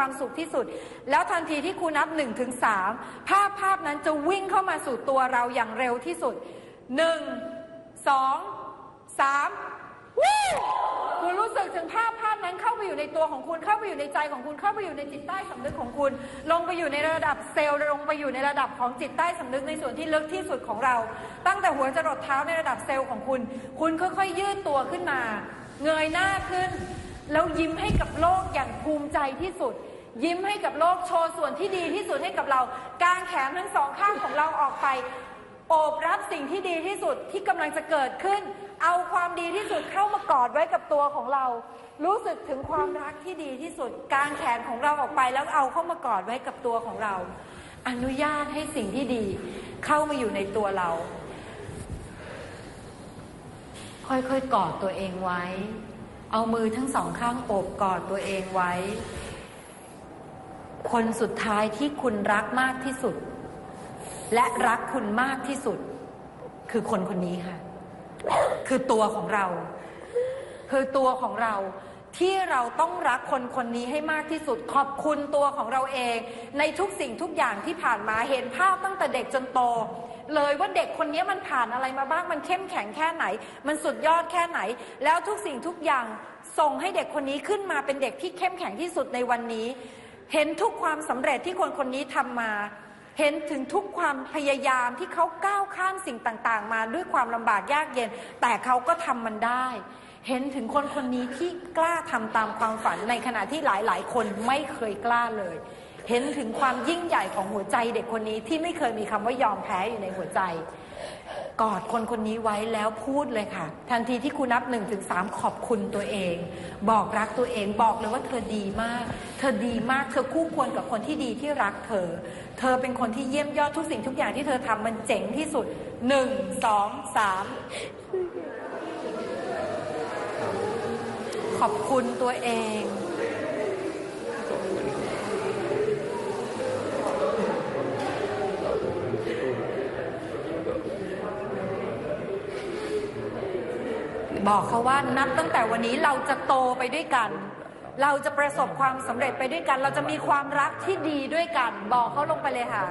ความสุขที่สุด แล้วทันทีที่ครูนับหนึ่งถึงสามภาพภาพนั้นจะวิ่งเข้ามาสู่ตัวเราอย่างเร็วที่สุดหนึ่งสองสามวู้คุณรู้สึกถึงภาพภาพนั้นเข้าไปอยู่ในตัวของคุณเข้าไปอยู่ในใจของคุณเข้าไปอยู่ในจิตใต้สำนึกของคุณ ลงไปอยู่ในระดับเซลล์ลงไปอยู่ในระดับของจิตใต้สำนึกในส่วนที่ลึกที่สุดของเรา ตั้งแต่หัวจรดเท้าในระดับเซลล์ของคุณ คุณค่อยๆยืดตัวขึ้นมา เงยหน้าขึ้น แล้วยิ้มให้กับโลกอย่างภูมิใจที่สุด ยิ้มให้กับโลกโชว์ส่วนที่ดีที่สุดให้กับเรา กางแขนทั้งสองข้างของเราออกไป โอบรับสิ่งที่ดีที่สุดที่กำลังจะเกิดขึ้น เอาความดีที่สุดเข้ามากอดไว้กับตัวของเรา รู้สึกถึงความรักที่ดีที่สุด กางแขนของเราออกไปแล้วเอาเข้ามากอดไว้กับตัวของเรา อนุญาตให้สิ่งที่ดี เข้ามาอยู่ในตัวเรา ค่อยๆกอดตัวเองไว้ เอามือทั้งสองข้างโอบกอดตัวเองไว้ คนสุดท้ายที่คุณรักมากที่สุด และรักคุณมากที่สุด คือคนคนนี้ค่ะ คือตัวของเรา คือตัวของเราที่เราต้องรักคนคนนี้ให้มากที่สุด ขอบคุณตัวของเราเอง ในทุกสิ่งทุกอย่างที่ผ่านมาเห็นภาพตั้งแต่เด็กจนโต เลยว่าเด็กคนนี้มันผ่านอะไรมาบ้างมันเข้มแข็งแค่ไหน มันสุดยอดแค่ไหน แล้วทุกสิ่งทุกอย่างส่งให้เด็กคนนี้ขึ้นมาเป็นเด็กที่เข้มแข็งที่สุดในวันนี้ เห็นทุกความสำเร็จที่คนคนนี้ทำมา เห็นถึงทุกความพยายามที่เขาก้าวข้ามสิ่งต่างๆ มาด้วยความลำบากยากเย็น แต่เขาก็ทำมันได้ เห็นถึงคนคนนี้ที่กล้าทำตามความฝันในขณะที่หลายๆ คนไม่เคยกล้าเลย เห็นถึงความยิ่งใหญ่ของหัวใจเด็กคนนี้ที่ไม่เคยมีคำว่ายอมแพ้อยู่ในหัวใจ กอดคนคนนี้ไว้แล้วพูดเลยค่ะ ทันทีที่คุณนับหนึ่งถึงสามขอบคุณตัวเอง บอกรักตัวเองบอกเลยว่าเธอดีมาก เธอดีมากเธอคู่ควรกับคนที่ดีที่รักเธอ เธอเป็นคนที่เยี่ยมยอดทุกสิ่งทุกอย่างที่เธอทำมันเจ๋งที่สุดหนึ่งสองสามขอบคุณตัวเอง บอกเขาว่านับตั้งแต่วันนี้เราจะโตไปด้วยกัน เราจะประสบความสำเร็จไปด้วยกัน เราจะมีความรักที่ดีด้วยกัน บอกเขาลงไปเลยค่ะ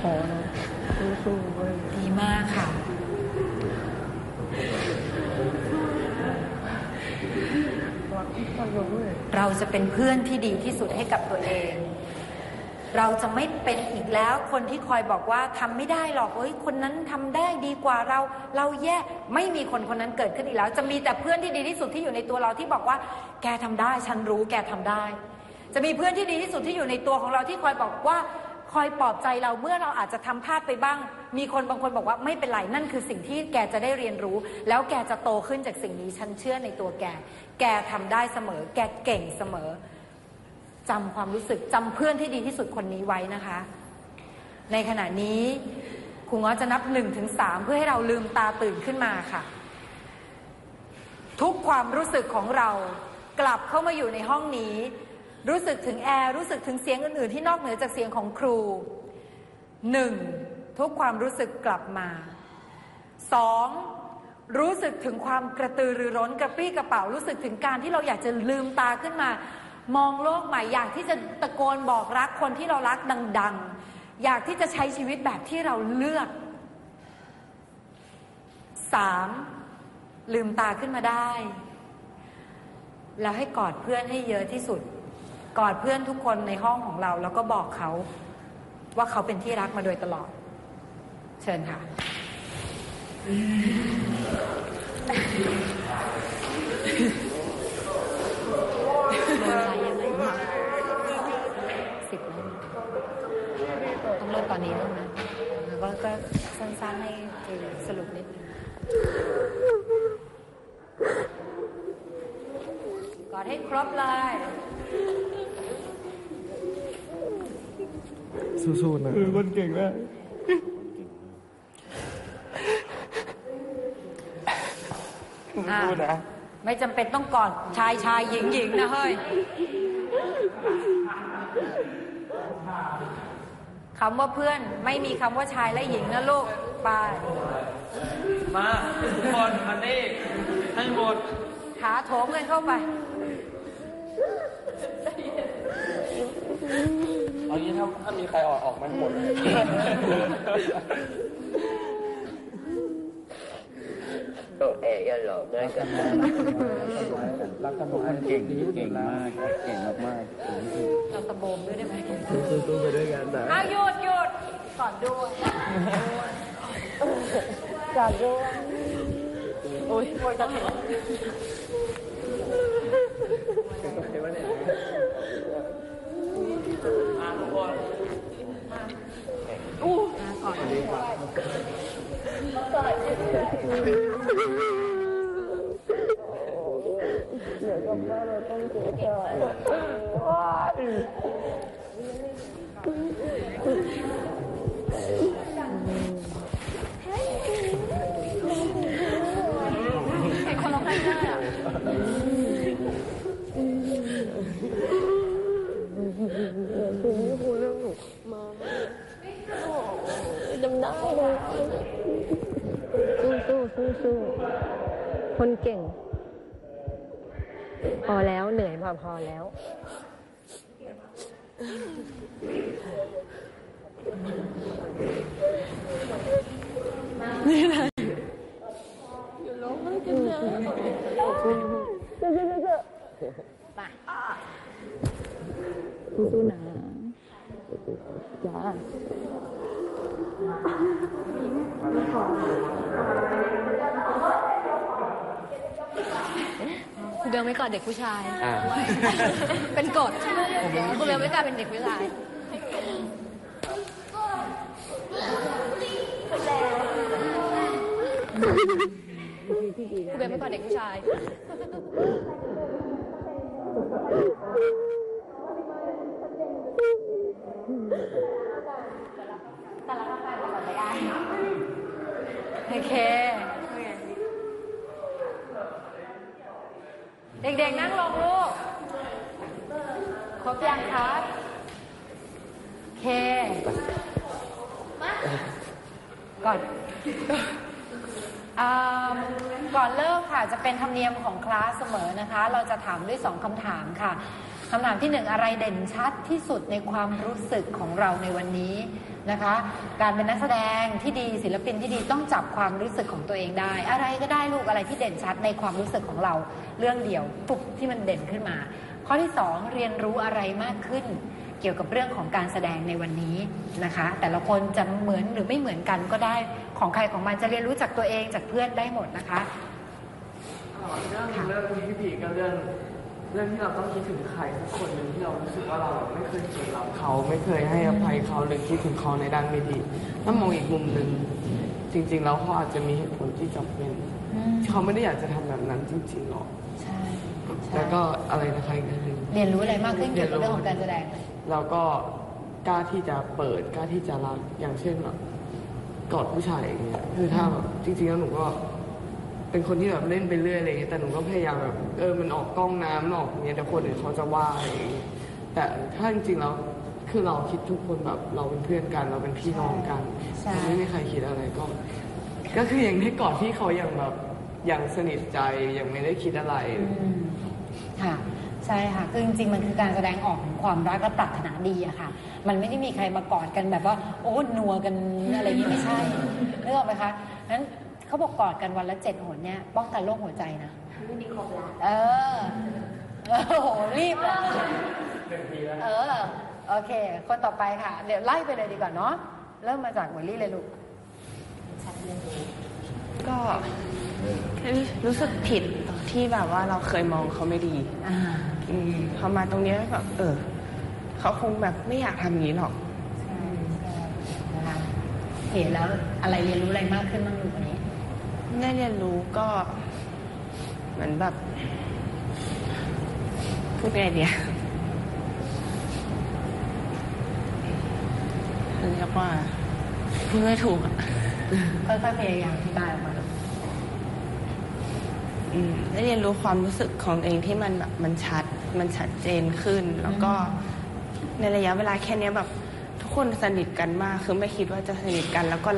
ขอนะสู้ๆเว้ยดีมากค่ะรักมัน เราจะเป็นเพื่อนที่ดีที่สุดให้กับตัวเอง เราจะไม่เป็นอีกแล้ว คนที่คอยบอกว่าทำไม่ได้หรอกเฮ้ยคนนั้นทำได้ดีกว่าเราเราแย่ไม่มีคนคนนั้นเกิดขึ้นอีกแล้ว จะมีแต่เพื่อนที่ดีที่สุดที่อยู่ในตัวเราที่บอกว่า แกทำได้ ฉันรู้แกทำได้ จะมีเพื่อนที่ดีที่สุดที่อยู่ในตัวของเราที่คอยบอกว่า คอยปลอบใจเราเมื่อเราอาจจะทำพลาดไปบ้าง มีคนบางคนบอกว่าไม่เป็นไรนั่นคือสิ่งที่แกจะได้เรียนรู้ แล้วแกจะโตขึ้นจากสิ่งนี้ฉันเชื่อในตัวแก แกทำได้เสมอ แกเก่งเสมอจำความรู้สึกจำเพื่อนที่ดีที่สุดคนนี้ไว้นะคะ ในขณะนี้ครูง้อจะนับหนึ่งถึงสามเพื่อให้เราลืมตาตื่นขึ้นมาค่ะ ทุกความรู้สึกของเรากลับเข้ามาอยู่ในห้องนี้ รู้สึกถึงแอร์รู้สึกถึงเสียงอื่น ๆ ที่นอกเหนือจากเสียงของครูหนึ่ง ทุกความรู้สึกกลับมาสองรู้สึกถึงความกระตือรือร้นกระปรี้กระเป๋ารู้สึกถึงการที่เราอยากจะลืมตาขึ้นมา มองโลกใหม่อยากที่จะตะโกนบอกรักคนที่เรารักดัง ๆ อยากที่จะใช้ชีวิตแบบที่เราเลือกสามลืมตาขึ้นมาได้ แล้วให้กอดเพื่อนให้เยอะที่สุด กอดเพื่อนทุกคนในห้องของเรา แล้วก็บอกเขาว่าเขาเป็นที่รักมาโดยตลอด ชิญค่ะเวลายังไงคะสิบแล้วนะต้องเริ่มตอนนี้แล้วนะแล้วก็ก็สั้นๆให้คือสรุปนิดนึงกอดให้ครบเลย สู้ๆนะเออคนเก่งมาก อะสู้นะ ไม่จำเป็นต้องกอดชายชายหญิงหญิงนะเฮ้ยคำว่าเพื่อนไม่มีคำว่าชายและหญิงนะลูกไปมาทุกคนมานี่ให้หมดขาโถมกันเข้าไปเอางี้ถ้าถ้ามีใครออกออกมาให้หมด ตัวเองอย่าหลอกด้วยกันรักกันบอกเก่งเก่งมากเก่งมากเราตะโบมด้วยได้ไหมสู้ๆไปด้วยกันนะอ้าหยุดหยุดก่อนด้วยจากด้วยโอ้ยโอ้ยจะเห็นาทุกคน เดี๋ยวกลับบ้านเราต้องเจอกัน คนเราให้ได้อะ คุณไม่คุยเรื่องหนูมา ร้องดูสู้สู้สู้สู้คนเก่ง พอแล้วเหนื่อยพอพอแล้ว นี่อะไรอยู่ร้องไม่กันเลยไปสู้ๆนะจ้า เบลไม่กอดเด็กผู้ชาย อ่า เป็นกฎคุณเบลไม่กล้าเป็นเด็กผู้ชาย คุณเบลไม่กอดเด็กผู้ชาย โอเค เด็กๆนั่งลงลูก ครบยังครับโอเค ก่อนอ่าก่อนเริ่มค่ะจะเป็นธรรมเนียมของคลาสเสมอนะคะ เราจะถามด้วยสองคำถามค่ะคำถามที่หนึ่งอะไรเด่นชัดที่สุดในความรู้สึกของเราในวันนี้ นะคะ การเป็นนักแสดงที่ดีศิลปินที่ดีต้องจับความรู้สึกของตัวเองได้ อะไรก็ได้ลูกอะไรที่เด่นชัดในความรู้สึกของเราเรื่องเดียวปุ๊บที่มันเด่นขึ้นมา ข้อที่สองเรียนรู้อะไรมากขึ้น เกี่ยวกับเรื่องของการแสดงในวันนี้นะคะ แต่ละคนจะเหมือนหรือไม่เหมือนกันก็ได้ของใครของมันจะเรียนรู้จากตัวเองจากเพื่อนได้หมดนะคะเรื่องเรื่องนี้พี่ผีก็เรื่อง เรื่องที่เราต้องคิดถึงใครสักคนหนึ่งที่เรารู้สึกว่าเราไม่เคยเกลียดเราเขาไม่เคยให้อภัยเขาหรือคิดถึงเขาในด้านไม่ดีถ้ามองอีกมุมหนึ่งจริง ๆ แล้วเขาอาจจะมีเหตุผลที่จำเป็นเขาไม่ได้อยากจะทำแบบนั้นจริงๆหรอกใช่ใช่แล้วก็อะไรนะคะอีกอันหนึ่ง เรียนรู้อะไรมากขึ้นเกี่ยวกับเรื่องของการแสดง เราก็กล้าที่จะเปิดกล้าที่จะรักอย่างเช่นแบบกอดผู้ชายอย่างเงี้ยคือถ้าแบบจริงๆแล้วหนูก็ เป็นคนที่แบบเล่นไปเรื่อยอะไรอย่างเงี้ยแต่หนูก็พยายามแบบเออมันออกกล้องน้ำมันออกอย่างเงี้ยแต่คนอื่นเขาจะว่าอะไรอย่างเงี้ยแต่ถ้าจริงๆแล้วคือเราคิดทุกคนแบบเราเป็นเพื่อนกัน เราเป็นพี่น้องกันใช่ไม่มีใครคิดอะไรก็ ก็คืออย่างที่กอดพี่เขายังแบบยังสนิทใจยังไม่ได้คิดอะไร อืมค่ะ ใช่ค่ะ คือจริงๆ มันคือการแสดงออกของความรักและปรารถนาดีอะค่ะ มันไม่ได้มีใครมากอดกันแบบว่า โอ้นัวกันอะไรอย่างนี้ไม่ใช่นึกออกไหมคะนั้น เขาบอกกอดกันวันละเจ็ดหนเนี่ยป้องกันโรคหัวใจนะไม่มีครบละเออโอ้โหรีบอะเออโอเค คนต่อไปค่ะ เดี๋ยวไล่ไปเลยดีกว่าเนาะเริ่มมาจากวอลลี่เลยลูกก็แค่รู้สึกผิดที่แบบว่าเราเคยมองเขาไม่ดีอ่าอืมพอมาตรงนี้แบบเออเขาคงแบบไม่อยากทำอย่างนี้หรอกใช่ใช่นะคะเห็นแล้วอะไรเรียนรู้อะไรมากขึ้นบ้างลูกวันนี้ ได้เรียนรู้ก็เหมือนแบบ พูดไงเดียเรียกว่าพูดไม่ถูกอะค่อยๆพยายามอธิบายออกมาอืมได้เรียนรู้ความรู้สึกของตัวเองที่มันแบบมันชัดมันชัดเจนขึ้น แล้วก็ในระยะเวลาแค่เนี้ยแบบ ทุกคนสนิทกันมาก คือไม่คิดว่าจะสนิทกันแล้วก็